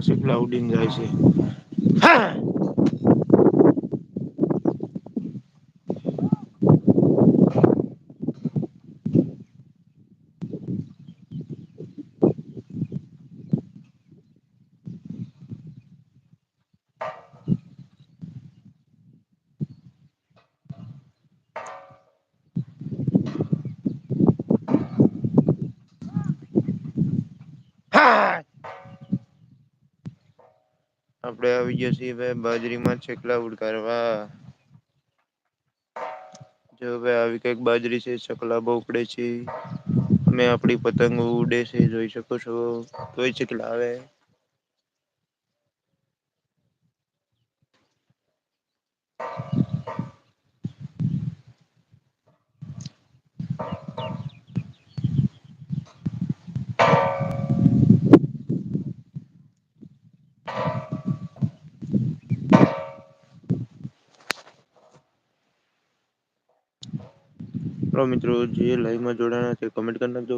શીપલા ઉડીને જાય છે. આપડે આવી ગયા છીએ ભાઈ બાજરીમાં છેકલા ઉડકારવા. જો ભાઈ આવી કંઈક બાજરી છે ચકલા બહુ ઉપડે છે. મેં આપડી પતંગો ઉડે છે, જોઈ શકો છો તોય ચકલા આવે. તો મિત્રો, જે લાઈવમાં જોડાયા છે કમેન્ટ કરી નાખજો.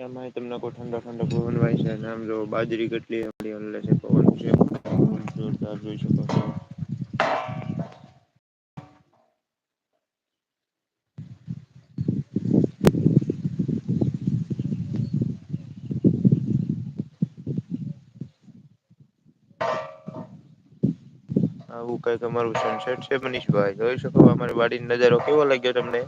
એમાં તમને કોઈ ઠંડો ઠંડો પવન વાય છે આમ જો બાજરી કેટલી હલે છે, પવન છે. જોરદાર જોઈ શકો છો. આવું કંઈક અમારું સનસેટ છે, મનીષભાઈ જોઈ શકો અમારી વાડી નજારો કેવો લાગ્યો તમને.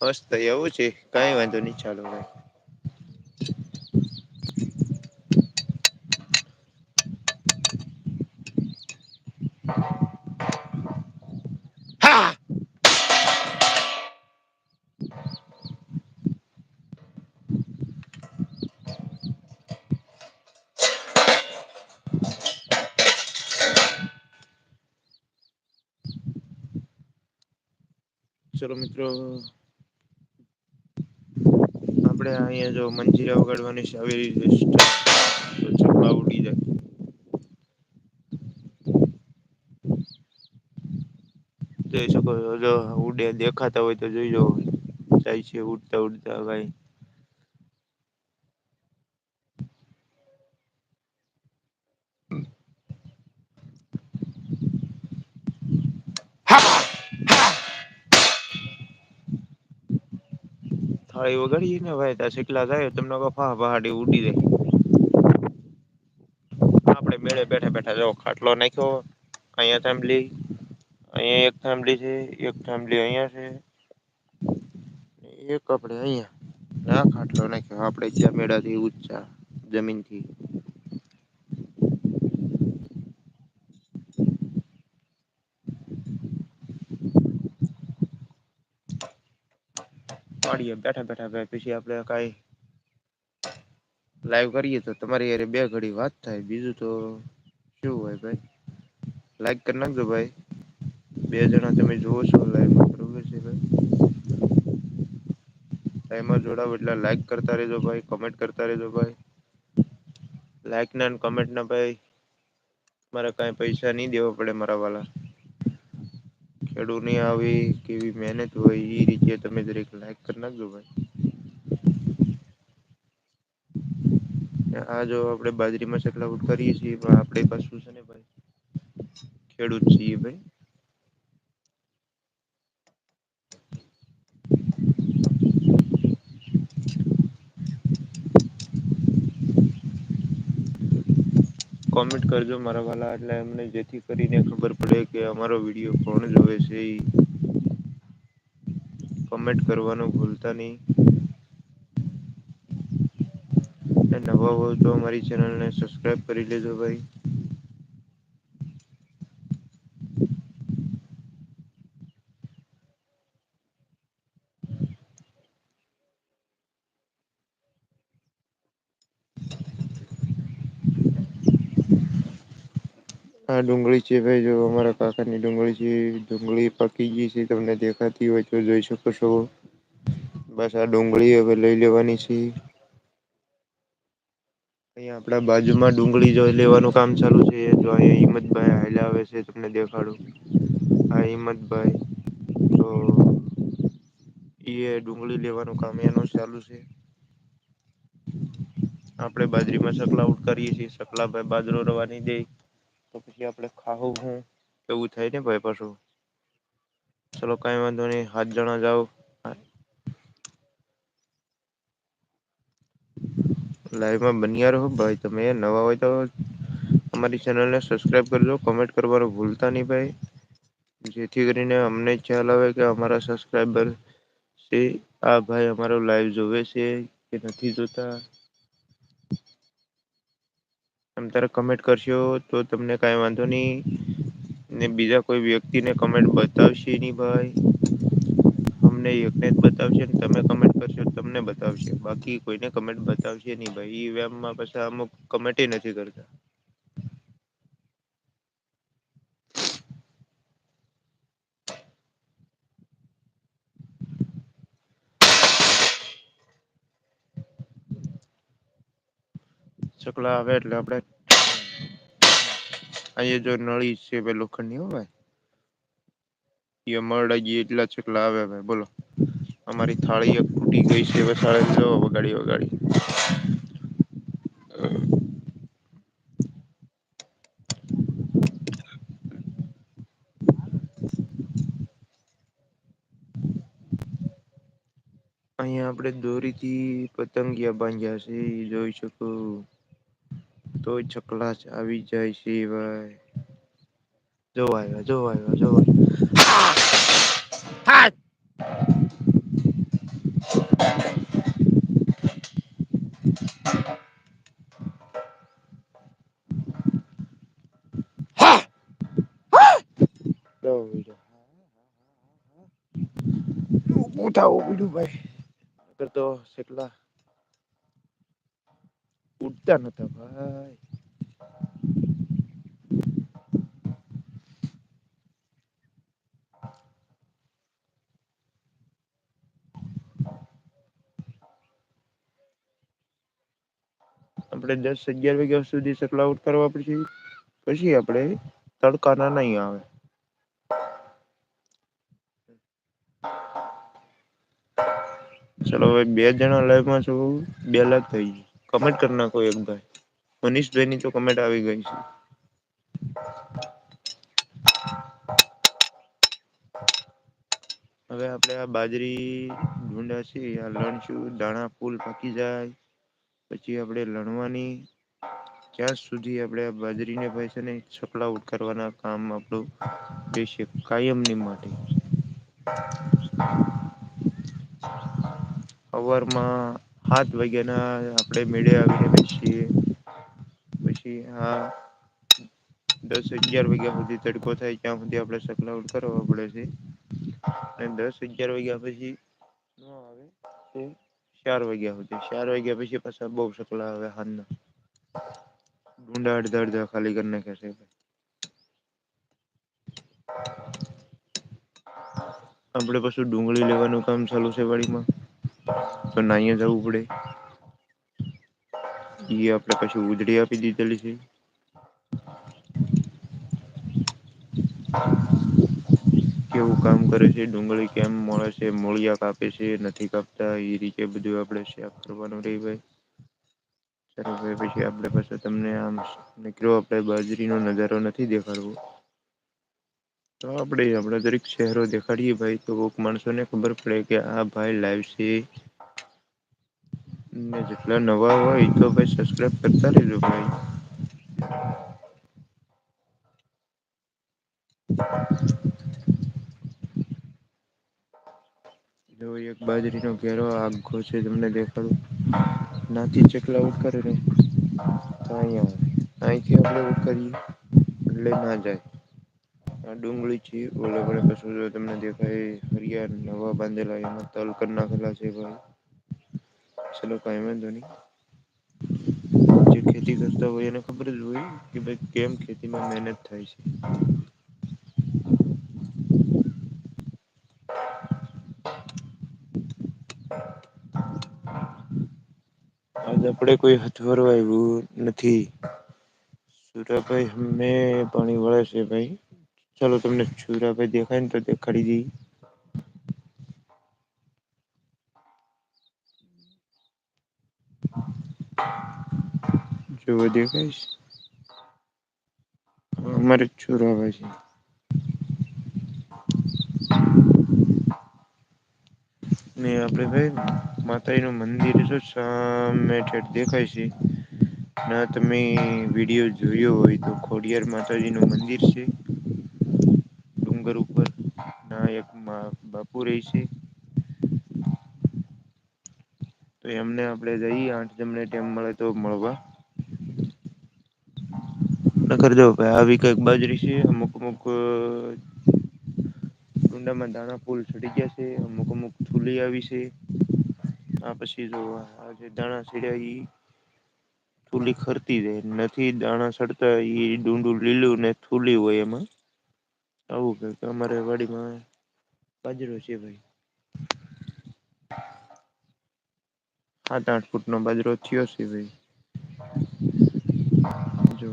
મસ્ત એવું છે કઈ વાંધો નહીં, ચાલો ભાઈ. ચલો મિત્રો. આપણે અહીંયા જો મંજીરા વગાડવાની છે, આવી રીતે ઉડી જાય. જોઈ શકો છો જો ઉડે, દેખાતા હોય તો જોઈ જાય છે ઉડતા ઉડતા ભાઈ. થાળી વગાડીએ ને ભાઈ, ત્યાં શીખલા જાય, તમને ફા, પહાડી ઉડી જાય. આપણે મેળે બેઠા બેઠા જો, ખાટલો નાખ્યો, અહીંયા થાંભલી. અહીંયા એક થાંભલી છે, એક થાંભલી અહીંયા છે. એક આપણે અહીંયા, ના ખાટલો નાખ્યો, આપણે જ્યાં મેળાથી ઊંચા જમીનથી. મળીએ બેઠા બેઠા પછી આપડે કઈ લાઈવ કરીએ તો તમારી યારે બે ઘડી વાત થાય બીજું તો શું હોય ભાઈ લાઈક કરી નાખજો ભાઈ. બે જણા તમે જોવો છો લાઈવમાં બરોબર છે ભાઈ. એમાં જોડાવ એટલે લાઈક કરતા રજો ભાઈ કોમેન્ટ કરતા રજો ભાઈ. લાઈક ના કમેન્ટ ના ભાઈ, મારે કઈ પૈસા નઈ દેવા પડે મારા વાલા. ખેડૂની આવી કેવી મહેનત હોય એ રીતે તમે દરેક લાઈક કરી નાખજો ભાઈ. આ જો આપણે બાજરીમાં ચકલા કરીએ છીએ, પણ આપણે પાછું છે ને ભાઈ, ખેડૂત છીએ ભાઈ. કોમેન્ટ કરજો મારા વાલા, એટલે એમને જેથી કરીને ખબર પડે કે અમારો વીડિયો કોણ જોવે છે. એ કમેન્ટ કરવાનું ભૂલતા નહીં નવા હોય તો અમારી ચેનલને સબસ્ક્રાઈબ કરી લેજો ભાઈ. આ ડુંગળી છે ભાઈ, જો અમારા કાકાની ડુંગળી છે, ડુંગળી પાકી ગઈ છે, તમને દેખાતી હોય તો જોઈ શકો છો. બસ આ ડુંગળી હવે લઈ લેવાની છે. અહીંયા આપણા બાજુમાં ડુંગળી જોઈ લેવાનું કામ ચાલુ છે. જો અહીંયા હિંમતભાઈ હાલ્યા આવે છે, તમને દેખાડું. હા, હિંમતભાઈ. તો એ ડુંગળી લેવાનું કામ એનું ચાલુ છે. આપણે બાજરીમાં સકલા ઉટ કરીએ છીએ. સકલા ભાઈ બાજરો રવાની દે. તો પછી આપણે ખાવું હું? એવું થાય ને ભાઈ પાછું? ચલો કઈ વાંધો નહીં સાત જણા જાઓ. લાઈવમાં બન્યા રહો ભાઈ તમે, નવા હોય તો અમારી ચેનલને સબસ્ક્રાઇબ કરજો કમેન્ટ કરવાનું ભૂલતા નહીં ભાઈ. જેથી કરીને અમને ખ્યાલ આવે કે અમારા સબસ્ક્રાઇબર છે, આ ભાઈ અમારો લાઈવ જોવે છે કે નથી જોતા. તમ તારે કમેન્ટ કરશો તો તમને કાંઈ વાંધો નહીં. ને બીજા કોઈ વ્યક્તિને કમેન્ટ બતાવશે નહીં ભાઈ. અમને એકને જ બતાવશે તમે કમેન્ટ કરશો તમને બતાવશે. બાકી કોઈને કમેન્ટ બતાવશે નહીં ભાઈ. ઈ વમમાં પાછા અમુક કમેન્ટ નથી કરતા. ચકલા આવે એટલે આપડે અહી જો નળી છે ભ લોખંડની હો ભાઈ. એ મરડા એટલા ચકલા આવે ભાઈ, બોલો. અમારી થાળી એક તૂટી ગઈ છે વગાડી વગાડી. અહીંયા આપડે દોરીથી પતંગિયા બાંધ્યા છે, એ જોઈ શકો. તો ચકલા જ આવી જાય છે ભાઈ જોવા આવ્યા જોવા આવ્યા જોવા ઉભું થવું પડ્યું ભાઈ તો શેટલા ઉડતા નતા ભાઈ. આપણે દસ અગિયાર વાગ્યા સુધી સકલા આઉટ કરવા પડશે. પછી આપણે તડકાના નહીં આવે. ચાલો હવે બે જણા લાઈવમાં છું. બે લાખ થઈ ગય કમેન્ટ કરી નાખો એક ભાઈ. મનીષભાઈ ની તો કમેન્ટ આવી ગઈ છે. હવે આપણે આ બાજરી ઢૂંઢા છે, આ લણશું દાણા, ફૂલ પાકી જાય. પછી આપણે લણવાની. ક્યાં સુધી આપણેે બાજરીને ભાઈ છે ને છકલા ઉટ કરવાના કામ આપણું રહેશે કાયમની માટે. સવારમાં સાત વાગ્યાના આપણે મેળે આવીને બેસીએ પછી હા, દસ અગિયાર વાગ્યા સુધી તડકો થાય ત્યાં સુધી આપણે સકલાઉટ કરવા પડે છે. અને દસ અગિયાર વાગ્યા પછી ન આવે ચાર વાગ્યા સુધી, ચાર વાગ્યા પછી પાછા બહુ સકલા આવે હાથના. ડુંડા અડધા અડધા ખાલી કરી નાખે છે. આપણે પાછું ડુંગળી લેવાનું કામ ચાલુ છે વાડીમાં. તો નાયા જવું પડે. એ આપણે પછી ઉધડી આપી દીધેલી છે. કેવું કામ કરે છે, ડુંગળી કેમ મળે છે, મૂળિયા કાપે છે, નથી કાપતા એ રીતે બધું આપણે શેર કરવાનું રહી ભાઈ. ભાઈ, પછી આપણે પાસે તમને આમ નીકળ્યો આપણે બાજરીનો નજારો નથી દેખાડવો. તો આપડે આપડા દરેક શહેરો દેખાડીએ ભાઈ, તો માણસોને ખબર પડે કે આ ભાઈ લાઈવ છે. જેટલા નવા હોય તો ભાઈ સબસ્ક્રાઈબ કરતા રેજો ભાઈ. જો એક બાજરીનો ઘેરો આગો છે તમને દેખાડું. નાથી ચકલા ઉટ કરે ને અહીયા અહીંથી આપણે કરીએ એટલે ના જાય. આ ડુંગળી છે ઓલે કશું તમને દેખાય હરિયાણ નવા બાંધેલા એમાં તલ કર નાખેલા છે ભાઈ ચલો કઈ વાંધો નહીં જે ખેતી કરતા હોય એને ખબર જ હોય કે ભાઈ કેમ ખેતીમાં મહેનત થાય છે. આજ આપણે કોઈ હથવરવા આવ્યું નથી. સુરાભાઈ હમે પાણી વળે છે ભાઈ ચાલો તમને છુરાભાઈ દેખાય ને તો દેખાડી દઈ. જોવો દેખાઈશ. અમારે જ છુરાભાઈ છે. ને આપડે ભાઈ માતાજી નું મંદિર તો સામે ઠેઠ દેખાય છે. ના, તમે વીડિયો જોયો હોય તો ખોડિયાર માતાજી નું મંદિર છે. ડુંગર ઉપર એક બાપુ રહે છે. તો એમને આપણે જઈએ, આઠ જમને ટેમ મળે તો મળવા. નકર જો ભાઈ, આવી કંઈક બાજરી છે, અમુક અમુક કુંડામાં દાણા ફૂલ ચડી ગયા છે, અમુક અમુક થુલી આવી છે. આ પછી જો આ જે દાણા ચડ્યા ઈ થૂલી ખરતી જાય, નથી દાણા સડતા એ ડુંડું લીલું ને થૂલી હોય એમાં. આવું કે અમારે વાડીમાં બાજરો છે ભાઈ. સાત આઠ ફૂટ નો બાજરો થયો છે ભાઈ. જો,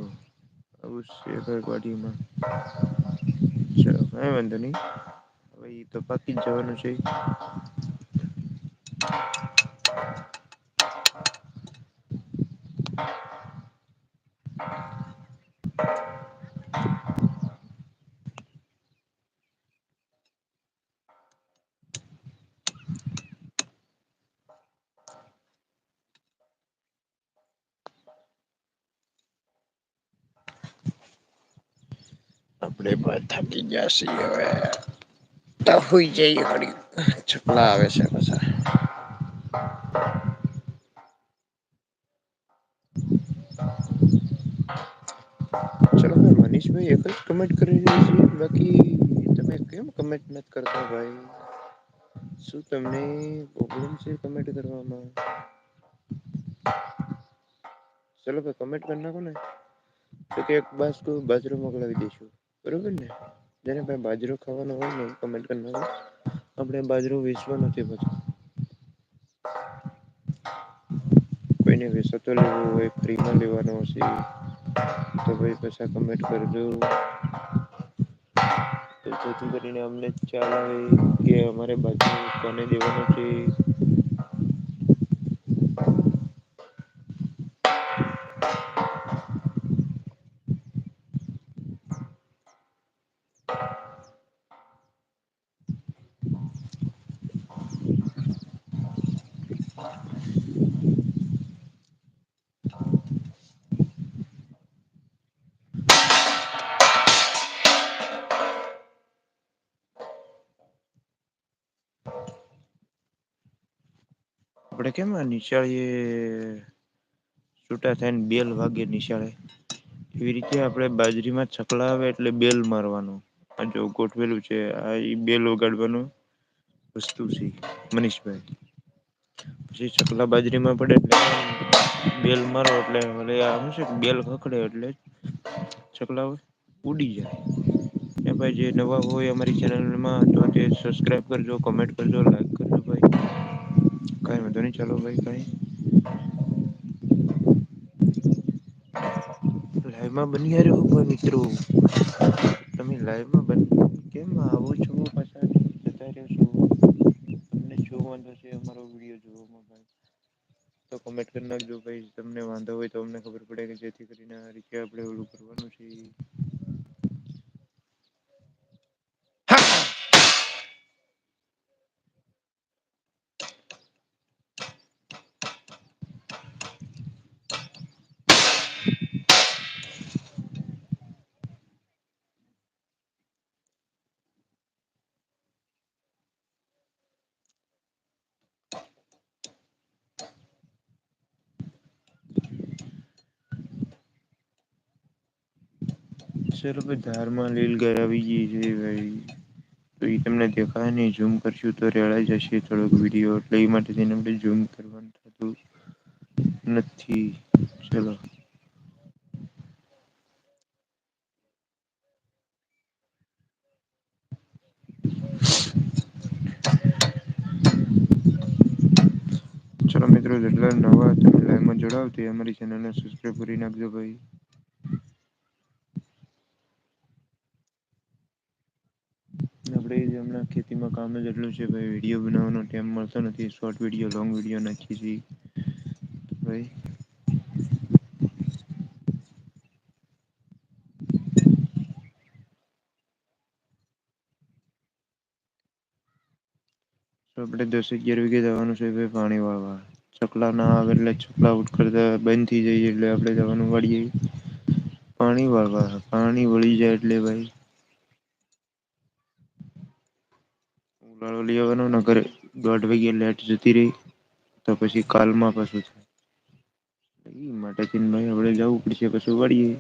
આવું છે ભાઈ વાડીમાં ચલો, કઈ વાંધો નહીં. હવે એ તો પાકી જ જવાનું છે. આપડે પણ થાકી ગયા છીએ હવે. તો હોઈ જઈએ ઘડીક ચકલા આવે છે પાછા. ચલો મનીષભાઈ એક જ કમેન્ટ કરી રહ્યા છે બાકી તમે કેમ કમેન્ટ નથી કરતા ભાઈ. શું તમને પ્રોબ્લેમ છે કમેન્ટ કરવામાં. ચલો ભાઈ કમેન્ટ કરી નાખો ને. તો કે એક બાજુ બાજરો મોકલાવી દઈશું બરોબર ને. જેને ભાઈ બાજરો ખાવાનો હોય ને કમેન્ટ કરી નાખો આપણે બાજરો વેચવો નથી પછી. કોઈને વેચતો લેવો હોય, ફ્રીમાં લેવાનો હશે. તો ભાઈ પૈસા કમેન્ટ કરજો. જેથી કરીને અમને ખ્યાલ આવે કે અમારે બાજુ કોને દેવાનો છે. કેમ નિશાળીએ છૂટા ને બેલ વાગે નિશાળે એવી રીતે આપણે બાજરીમાં છકલા આવે એટલે બેલ મારવાનું. આ જો ગોઠવેલું છે, આ એ બેલ વગાડવાનું વસ્તુ છે, મનીષભાઈ. પછી છકલા બાજરીમાં પડે એટલે બેલ મારો એટલે આ શું છે, બેલ ખકડે એટલે છકલા ઉડી જાય. એ ભાઈ જે નવા હોય અમારી ચેનલમાં તો તે સબસ્ક્રાઈબ કરજો કોમેન્ટ કરજો લાઈક. કઈ વાંધો નહીં ચાલો ભાઈ કઈ લાઈવમાં બની હારે ઉપર મિત્રો તમે લાઈવમાં બન કેમ આવો છો પાછા જતા રહ્યો છો. તમને શું વાંધો છે અમારો વીડિયો જોવામાં ભાઈ. તો કોમેન્ટ કરી નાખજો ભાઈ તમને વાંધો હોય તો અમને ખબર પડે કે જેથી કરીને આ રીતે આપણે ઓલું કરવાનું છે. ચલો ભાઈ ધારમાં લીલ ગરાવી ગઈ છે ભાઈ. તો એ તમને દેખાય નહીં. ઝૂમ કરશું તો રેડાઈ જશે થોડોક વીડિયો એટલે એ માટે થઈને આપણે ઝૂમ કરવાનું થતું નથી. ચલો. ચલો મિત્રો, જેટલા નવા તમે લાઈવમાં જોડાવ. અમારી ચેનલને સબસ્ક્રાઈબ કરી નાખજો ભાઈ. આપડે હમણાં ખેતીમાં કામ જ એટલું છે વીડિયો બનાવવાનો ટાઈમ મળતો નથી શોર્ટ વીડિયો લોંગ વીડિયો નાખી ભાઈ. આપણે દસ અગિયાર વીઘે જવાનું છે ભાઈ પાણી વાળવા. ચકલા ના આવે એટલે ચકલા ઉઠ કરતા બંધ થઈ જાય એટલે આપણે જવાનું વાળીએ. પાણી વાળવા, પાણી વળી જાય એટલે ભાઈ. ઉનાળો લઈ આવવાનો ઘરે દોઢ વાગ્યે લાઈટ જતી રહી, તો પછી કાલમાં પાછું એ માટે ચિનભાઈ આપણે જવું પડશે, પછી વાળીએ